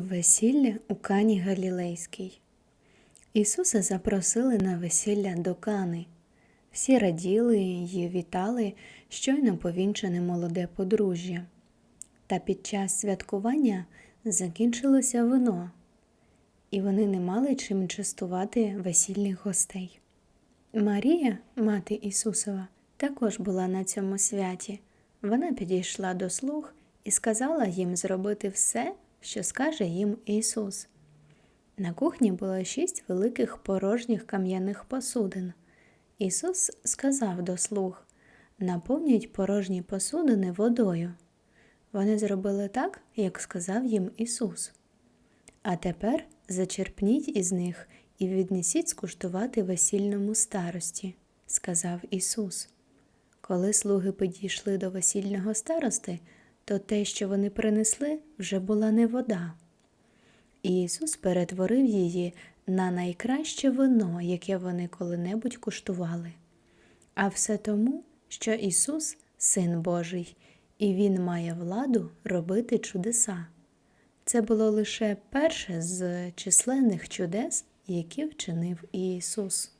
Весілля у Кані Галілейській. Ісуса запросили на весілля до Кани. Всі раділи й вітали щойно повінчене молоде подружжя. Та під час святкування закінчилося вино, і вони не мали чим частувати весільних гостей. Марія, мати Ісусова, також була на цьому святі. Вона підійшла до слуг і сказала їм зробити все, що скаже їм Ісус. На кухні було шість великих порожніх кам'яних посудин. Ісус сказав до слуг наповнюють порожні посудини водою. Вони зробили так, як сказав їм Ісус. А тепер зачерпніть із них і віднесіть скуштувати весільному старості, сказав Ісус. Коли слуги підійшли до весільного старости, то те, що вони принесли, вже була не вода. Ісус перетворив її на найкраще вино, яке вони коли-небудь куштували. А все тому, що Ісус Син Божий, і Він має владу робити чудеса. Це було лише перше з численних чудес, які вчинив Ісус.